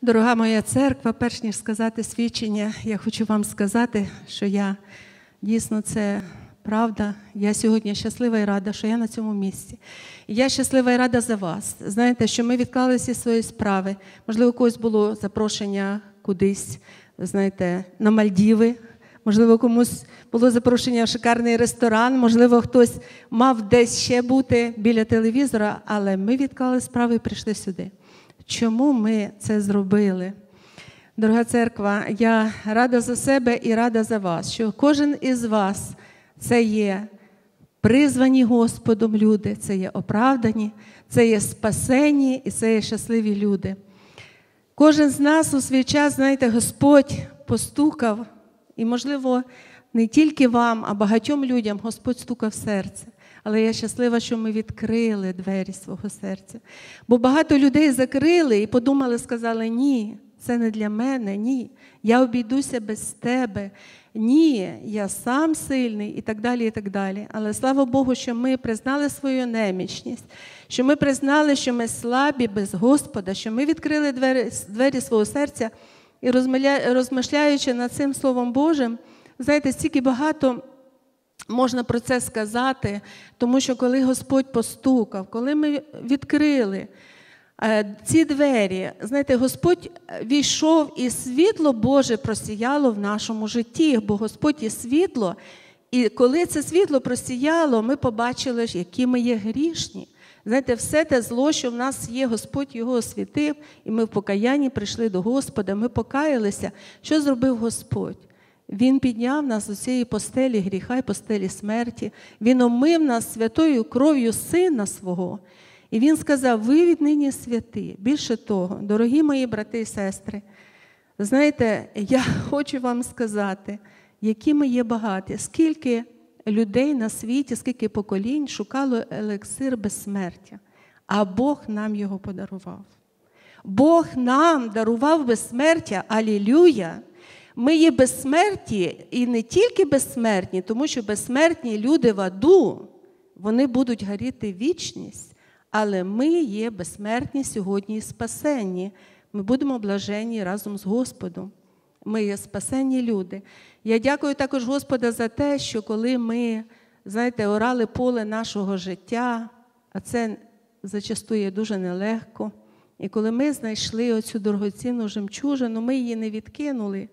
Дорога моя церква, перш ніж сказати свідчення, я хочу вам сказати, що я дійсно це правда. Я сьогодні щаслива і рада, що я на цьому місці. Я щаслива і рада за вас. Знаєте, що ми відклали всі свої справи. Можливо, у когось було запрошення кудись, знаєте, на Мальдіви. Можливо, комусь було запрошення в шикарний ресторан, можливо, хтось мав десь ще бути біля телевізора, але ми відклали справи і прийшли сюди. Чому ми це зробили? Дорога церква, я рада за себе і рада за вас, що кожен із вас це є призвані Господом люди, це є оправдані, це є спасені і це є щасливі люди. Кожен з нас у свій час, знаєте, Господь постукав, і, можливо, не тільки вам, а багатьом людям Господь стукав серце. Але я щаслива, що ми відкрили двері свого серця. Бо багато людей закрили і подумали, сказали, ні, це не для мене, ні. Я обійдуся без тебе. Ні, я сам сильний і так далі. і так далі. Але слава Богу, що ми признали свою немічність, що ми признали, що ми слабі без Господа, що ми відкрили двері, двері свого серця і розмишляючи над цим Словом Божим, знаєте, стільки багато. Можна про це сказати, тому що коли Господь постукав, коли ми відкрили е, ці двері, знаєте, Господь війшов і світло Боже просіяло в нашому житті, бо Господь є світло. І коли це світло просіяло, ми побачили, які ми є грішні. Знаєте, все те зло, що в нас є, Господь його освітив, і ми в покаянні прийшли до Господа, ми покаялися. Що зробив Господь? Він підняв нас у цієї постелі гріха і постелі смерті. Він омив нас святою кров'ю Сина свого. І Він сказав: ви віднині святи. Більше того, дорогі мої брати і сестри, знаєте, я хочу вам сказати, які ми є багаті, скільки людей на світі, скільки поколінь шукало елексир безсмертя, а Бог нам його подарував. Бог нам дарував безсмертя, алілюя. Ми є безсмерті і не тільки безсмертні, тому що безсмертні люди в аду, вони будуть горіти вічність, але ми є безсмертні сьогодні і спасенні. Ми будемо блажені разом з Господом. Ми є спасенні люди. Я дякую також Господа за те, що коли ми, знаєте, орали поле нашого життя, а це зачасту є дуже нелегко. І коли ми знайшли оцю дорогоцінну жемчужину, ми її не відкинули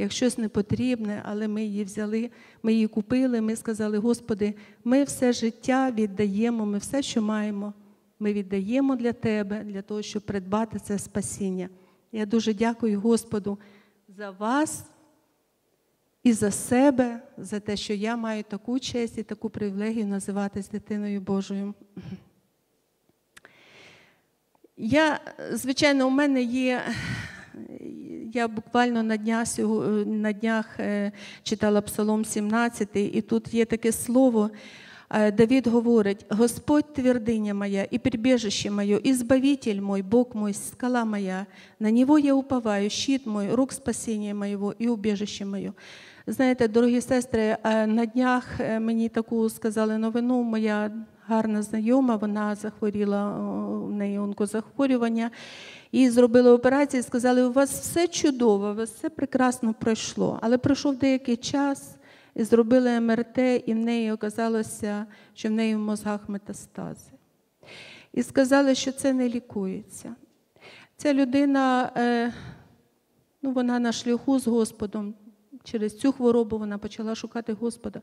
як щось непотрібне, але ми її взяли, ми її купили, ми сказали, Господи, ми все життя віддаємо, ми все, що маємо, ми віддаємо для Тебе, для того, щоб придбати це спасіння. Я дуже дякую Господу за вас і за себе, за те, що я маю таку честь і таку привілегію називатись дитиною Божою. Я, звичайно, у мене є я буквально на днях на днях е, читала Псалом 17, і тут є таке слово. Е, Давид говорить: Господь твердиня моя, і прибежище моє, і збавитель мой, Бог мой, скала моя, на Нього я уповаю, щит мой, рук спасіння моєго і убіжище моє. Знаєте, дорогі сестри, е, на днях мені таку сказали новину, моя гарна знайома, вона захворіла у неї онкозахворювання. І зробили операцію, і сказали, у вас все чудово, у вас все прекрасно пройшло. Але пройшов деякий час, і зробили МРТ, і в неї оказалося, що в неї в мозгах метастази. І сказали, що це не лікується. Ця людина, е, ну, вона на шляху з Господом. Через цю хворобу вона почала шукати Господа.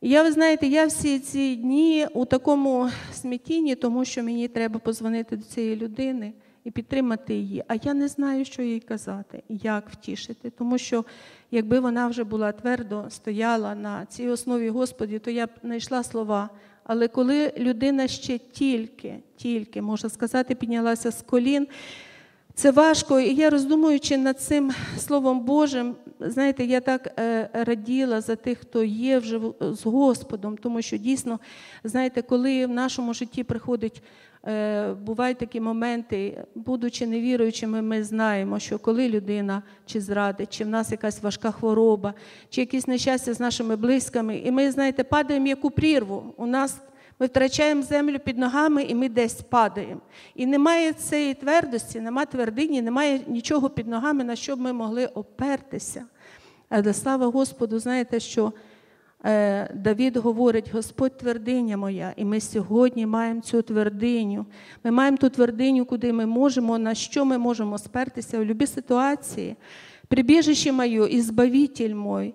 Я, ви знаєте, я всі ці дні у такому смітінні, тому що мені треба позвонити до цієї людини і підтримати її. А я не знаю, що їй казати, як втішити. Тому що якби вона вже була твердо стояла на цій основі Господі, то я б знайшла слова. Але коли людина ще тільки, тільки, можна сказати, піднялася з колін, це важко. І я роздумуючи над цим Словом Божим, знаєте, я так е, раділа за тих, хто є вже з Господом, тому що дійсно, знаєте, коли в нашому житті приходить Е, бувають такі моменти, будучи невіруючими, ми знаємо, що коли людина чи зрадить, чи в нас якась важка хвороба, чи якісь нещастя з нашими близькими, і ми, знаєте, падаємо як у прірву. У нас Ми втрачаємо землю під ногами і ми десь падаємо. І немає цієї твердості, немає твердині, немає нічого під ногами, на що б ми могли опертися. Але слава Господу, знаєте, що е, Давід говорить: Господь твердиня моя, і ми сьогодні маємо цю твердиню. Ми маємо ту твердиню, куди ми можемо, на що ми можемо спертися в будь-якій ситуації. Прибіжище моє, і збавитель мой.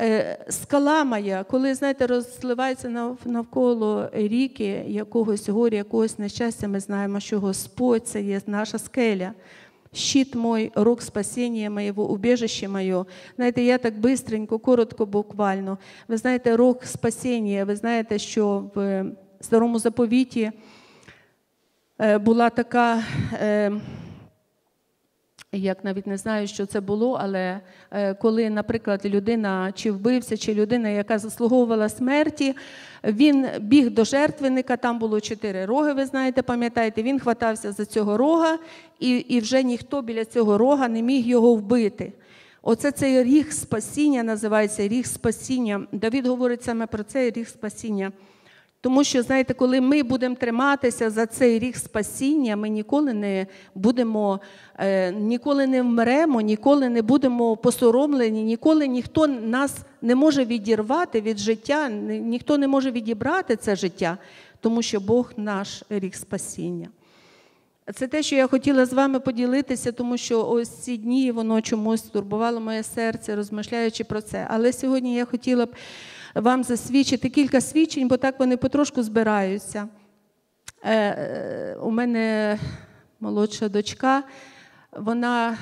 Е, Скала моя, коли, знаєте, розливається навколо ріки якогось горя, якогось нещастя, ми знаємо, що Господь це є наша скеля. Щит мой, рог спасіння моєго, убіжище моє. Знаєте, я так бистренько, коротко, буквально. Ви знаєте, рог спасіння, ви знаєте, що в старому заповіті е, була така. Як навіть не знаю, що це було, але е, коли, наприклад, людина чи вбився, чи людина, яка заслуговувала смерті, він біг до жертвенника, там було чотири роги, ви знаєте, пам'ятаєте, він хватався за цього рога, і, і вже ніхто біля цього рога не міг його вбити. Оце цей ріг спасіння називається ріг спасіння. Давід говорить саме про цей ріг спасіння. Тому що, знаєте, коли ми будемо триматися за цей ріг спасіння, ми ніколи не будемо, е, ніколи не вмремо, ніколи не будемо посоромлені, ніколи ніхто нас не може відірвати від життя, ніхто не може відібрати це життя, тому що Бог наш ріг спасіння. Це те, що я хотіла з вами поділитися, тому що ось ці дні воно чомусь турбувало моє серце, розмишляючи про це. Але сьогодні я хотіла б вам засвідчити кілька свідчень, бо так вони потрошку збираються. Е, е, у мене молодша дочка, вона,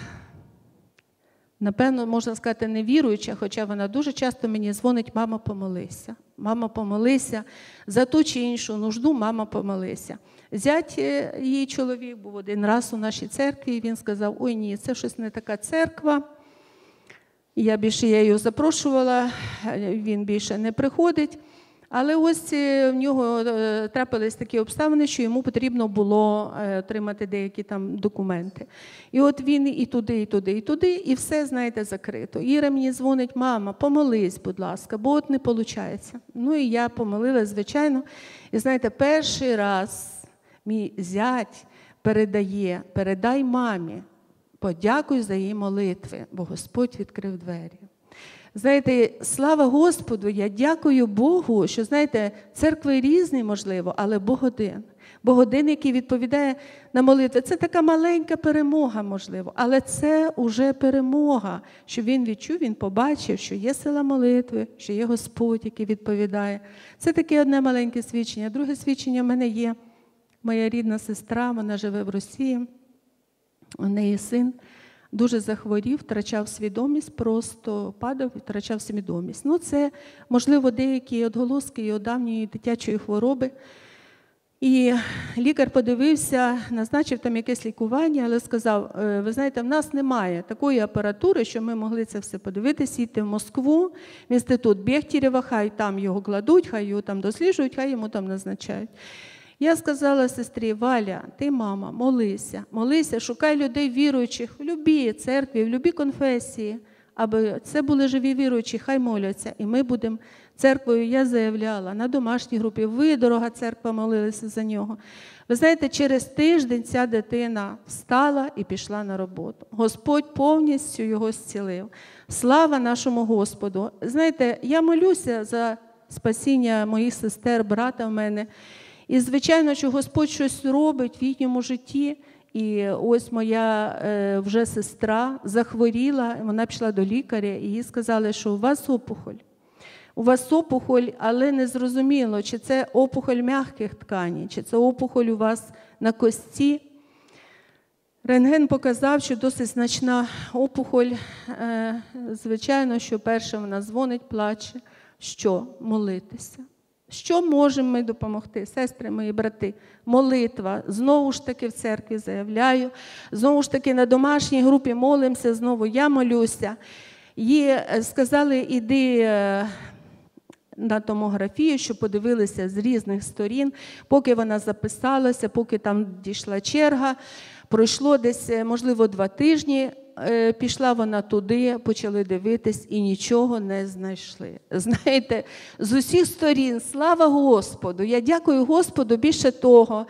напевно, можна сказати, невіруюча, хоча вона дуже часто мені дзвонить, мама, помолися. Мама, помолися за ту чи іншу нужду, мама, помолися. Зять е, її чоловік був один раз у нашій церкві, і він сказав: Ой, ні, це щось не така церква. Я більше я його запрошувала, він більше не приходить. Але ось е, в нього е, трапились такі обставини, що йому потрібно було е, отримати деякі там документи. І от він і туди, і туди, і туди, і все, знаєте, закрито. Іра мені дзвонить, мама, помолись, будь ласка, бо от не виходить. Ну і я помолилась, звичайно. І знаєте, перший раз мій зять передає, передай мамі, подякуй за її молитви, бо Господь відкрив двері. Знаєте, слава Господу, я дякую Богу, що знаєте, церкви різні, можливо, але Бог один. Бог один, який відповідає на молитви. Це така маленька перемога, можливо, але це вже перемога, що він відчув, він побачив, що є сила молитви, що є Господь, який відповідає. Це таке одне маленьке свідчення. Друге свідчення в мене є. Моя рідна сестра, вона живе в Росії. У неї син дуже захворів, втрачав свідомість, просто падав і втрачав свідомість. Ну, це, можливо, деякі відголоски його давньої дитячої хвороби. І лікар подивився, назначив там якесь лікування, але сказав: «Е, ви знаєте, в нас немає такої апаратури, що ми могли це все подивитися, йти в Москву, в інститут Бехтєрєва, хай там його кладуть, хай його там досліджують, хай йому там назначають. Я сказала сестрі, Валя, ти мама, молися, молися, шукай людей віруючих в любій церкві, в любій конфесії, аби це були живі віруючі, хай моляться. І ми будемо церквою, я заявляла на домашній групі. Ви, дорога церква, молилися за нього. Ви знаєте, через тиждень ця дитина встала і пішла на роботу. Господь повністю його зцілив. Слава нашому Господу! Знаєте, я молюся за спасіння моїх сестер, брата в мене. І, звичайно, що Господь щось робить в їхньому житті. І ось моя е, вже сестра захворіла, вона пішла до лікаря, і їй сказали, що у вас опухоль. У вас опухоль, але не зрозуміло, чи це опухоль м'яких тканей, чи це опухоль у вас на кості. Рентген показав, що досить значна опухоль. Е, Звичайно, що перше вона дзвонить, плаче. Що? Молитися. Що можемо ми допомогти, сестри мої брати? Молитва. Знову ж таки в церкві заявляю, знову ж таки на домашній групі молимося, знову я молюся. Їй е, сказали, іди е, на томографію, що подивилися з різних сторін, поки вона записалася, поки там дійшла черга. Пройшло десь, е, можливо, два тижні. Е, пішла вона туди, почали дивитись і нічого не знайшли. Знаєте, з усіх сторін, слава Господу! Я дякую Господу більше того.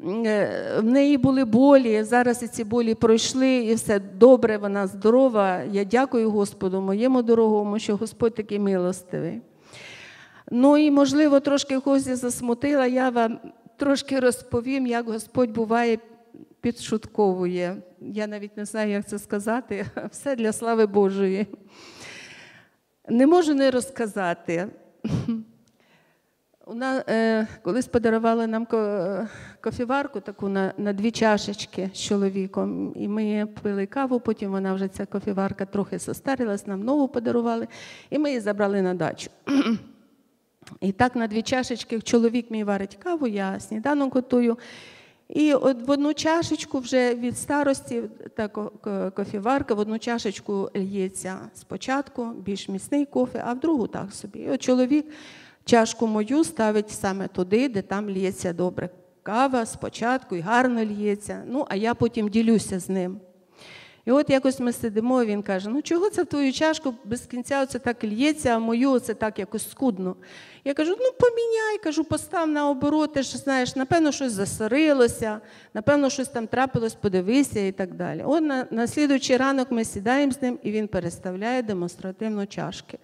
Е, В неї були болі, зараз ці болі пройшли, і все добре, вона здорова. Я дякую Господу, моєму дорогому, що Господь такий милостивий. Ну і, можливо, трошки когось засмутила, я вам трошки розповім, як Господь буває, підшутковує. Я навіть не знаю, як це сказати. Все для слави Божої. Не можу не розказати. Вона е, колись подарували нам ко- кофіварку таку на, на дві чашечки з чоловіком. І ми пили каву, потім вона вже ця кофіварка трохи состарилась, нам нову подарували, і ми її забрали на дачу. І так на дві чашечки чоловік мій варить каву, я сніданок готую. І от в одну чашечку вже від старості та ко- ко- кофіварка, в одну чашечку лється спочатку більш міцний кофе, а в другу так собі. І от чоловік чашку мою ставить саме туди, де там лється добре кава спочатку і гарно лється. Ну, а я потім ділюся з ним. І от якось ми сидимо, він каже: ну чого це в твою чашку без кінця оце так лється, а мою це так якось скудно. Я кажу, ну поміняй, кажу, постав наоборот, ти ж знаєш, напевно, щось засорилося, напевно, щось там трапилось, подивися і так далі. От на, на слідуючий ранок ми сідаємо з ним, і він переставляє демонстративно чашки.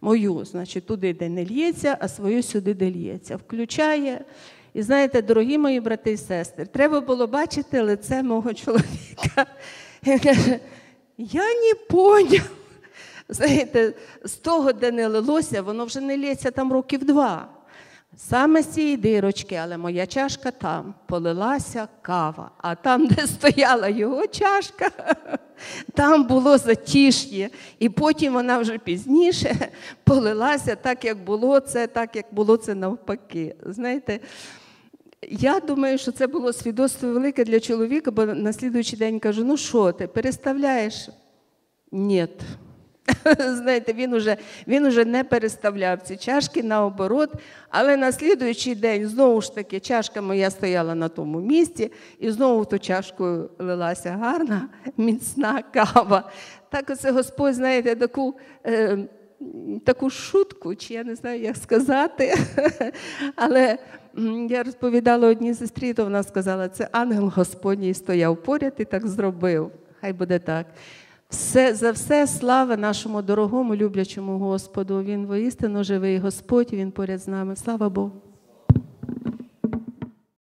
Мою, значить, туди, де не лється, а свою сюди, де лється. Включає. І знаєте, дорогі мої брати і сестри, треба було бачити лице мого чоловіка. Він каже, я не поняв. Знаєте, з того, де не лилося, воно вже не лється там років два. Саме з цієї дирочки, але моя чашка там полилася кава, а там, де стояла його чашка, там було затіш'є. І потім вона вже пізніше полилася так, як було це, так як було це навпаки. Знаєте, я думаю, що це було свідоцтво велике для чоловіка, бо на слідуючий день кажу: ну що ти, переставляєш? Ні. Знаєте, він уже, він уже не переставляв ці чашки наоборот, але на слідуючий день знову ж таки чашка моя стояла на тому місці, і знову ту чашку лилася гарна, міцна кава. Так оце Господь, знаєте, таку. Е, Таку шутку, чи я не знаю, як сказати. Але я розповідала одній сестрі, то вона сказала, це ангел Господній стояв поряд і так зробив. Хай буде так. Все, за все слава нашому дорогому, люблячому Господу. Він воістину живий Господь, Він поряд з нами. Слава Богу.